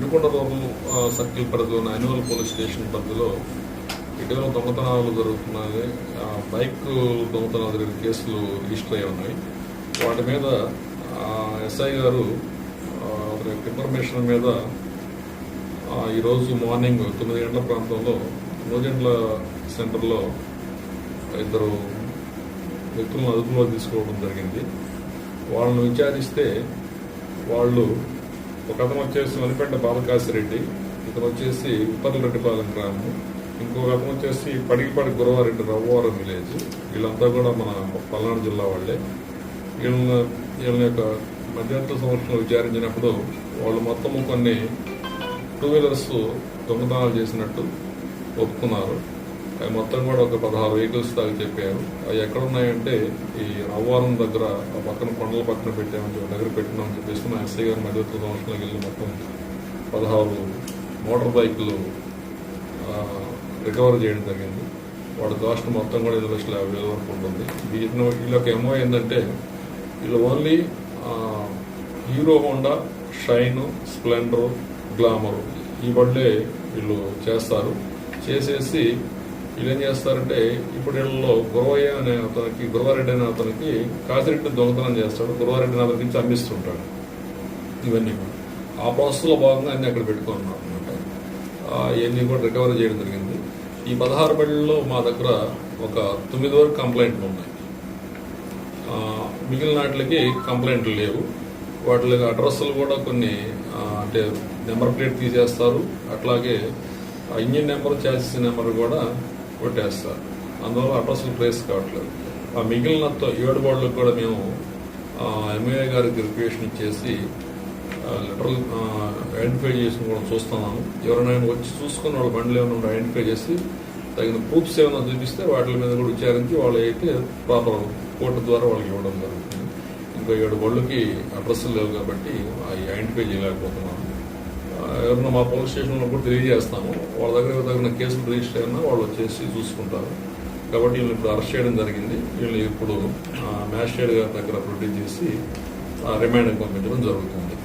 Vinukonda rural circle పరిధిలోని అనివల్ police station పరిధిలో ఇటీవల దొంగతనాలు జరుగుతున్నాయి. బైక్ దొంగతనాలు జరిగిన కేసులు రిజిస్టర్ అయి ఉన్నాయి. వాటి మీద ఎస్ఐ గారు అతని యొక్క ఇన్ఫర్మేషన్ మీద ఈరోజు మార్నింగ్ తొమ్మిది గంటల ప్రాంతంలో నూజెండ్ల సెంటర్లో ఇద్దరు వ్యక్తులను అదుపులో తీసుకోవడం జరిగింది. వాళ్ళను విచారిస్తే వాళ్ళు ఒక అతను వచ్చేసి వనిపెంట బాలకాశిరెడ్డి ఇతను వచ్చేసి ఉప్పర్లరెడ్డిపాలెం గ్రామం ఇంకొక అతను వచ్చేసి పడిగిపాడి గురవారెడ్డి రవ్వవరం విలేజ్. వీళ్ళంతా కూడా మన పల్నాడు జిల్లా వాళ్ళే. వీళ్ళ వీళ్ళ యొక్క మధ్యంతర సంవత్సరంలో విచారించినప్పుడు వాళ్ళు మొత్తము కొన్ని టూ వీలర్స్ దొంగతనాలు చేసినట్టు ఒప్పుకున్నారు. అవి మొత్తం కూడా ఒక పదహారు వెహికల్స్ దాకా చెప్పారు. అవి ఎక్కడ ఉన్నాయంటే ఈ రవ్వారం దగ్గర ఆ పక్కన కొండల పక్కన పెట్టామని చెప్పి దగ్గర పెట్టినామని చెప్పేసి మా ఎస్ఐ గారి మధ్యవర్తుల సంవత్సరంలోకి వెళ్ళి మొత్తం పదహారు మోటార్ బైకులు రికవర్ చేయడం జరిగింది. వాడి కాస్ట్ మొత్తం కూడా ఐదు లక్షల యాభై వేల వరకు ఉంటుంది. వీటిని వీళ్ళకి ఎంఓ ఏంటంటే వీళ్ళు only Hero Honda Shine Splendor Glamour ఈ బండ్లే వీళ్ళు చేస్తారు. చేసేసి వీళ్ళు ఏం చేస్తారంటే ఇప్పుడు వీళ్ళలో గురవయ్య అనే అతనికి గురవారెడ్డి అనే అతనికి కాసిరెడ్డి దొంగతనం చేస్తాడు గురవారెడ్డి అతనికి అమ్మిస్తుంటాడు ఇవన్నీ కూడా. ఆ ప్రాసెస్లో భాగంగా అన్నీ అక్కడ పెట్టుకున్నాం అనమాట ఇవన్నీ కూడా రికవరీ చేయడం జరిగింది. ఈ పదహారు బళ్ళలో మా దగ్గర ఒక తొమ్మిది వరకు కంప్లైంట్లు ఉన్నాయి. మిగిలిన వాటికి కంప్లైంట్లు లేవు. వాటి అడ్రస్లు కూడా కొన్ని అంటే నెంబర్ ప్లేట్ తీసేస్తారు. అట్లాగే ఇంజిన్ నెంబర్ చాసిస్ నెంబర్ కూడా కొట్టేస్తారు. అందువల్ల అడ్రస్లు ట్రేస్ కావట్లేదు. ఆ మిగిలిన ఏడు బోర్డులకు కూడా మేము ఎమ్మెల్యే గారికి రిక్వేషన్ ఇచ్చేసి లెటర్ ఐడెంటిఫై చేసుకోవడం చూస్తున్నాము. ఎవరైనా వచ్చి చూసుకుని వాళ్ళ బండ్లు ఏమైనా ఐడెంటిఫై చేసి తగిన ప్రూఫ్స్ ఏమైనా చూపిస్తే వాటి మీద కూడా విచారించి వాళ్ళు అయితే ప్రాపర్ కోర్టు ద్వారా వాళ్ళకి ఇవ్వడం జరుగుతుంది. ఇంకా ఏడు బళ్ళకి అడ్రస్లు లేవు కాబట్టి అవి ఐడెంటిఫై చేయలేకపోతున్నాము. ఎవరన్నా ఎవరైనా మా పోలీస్ స్టేషన్లో కూడా తెలియజేస్తాము. వాళ్ళ దగ్గర తగిన కేసులు రిజిస్టర్ అయినా వాళ్ళు వచ్చేసి చూసుకుంటారు. కాబట్టి వీళ్ళు ఇప్పుడు అరెస్ట్ చేయడం జరిగింది. వీళ్ళు ఇప్పుడు మ్యాజిస్ట్రేట్ గారి దగ్గర ప్రొడ్యూస్ చేసి రిమాండ్కి పంపించడం జరుగుతుంది.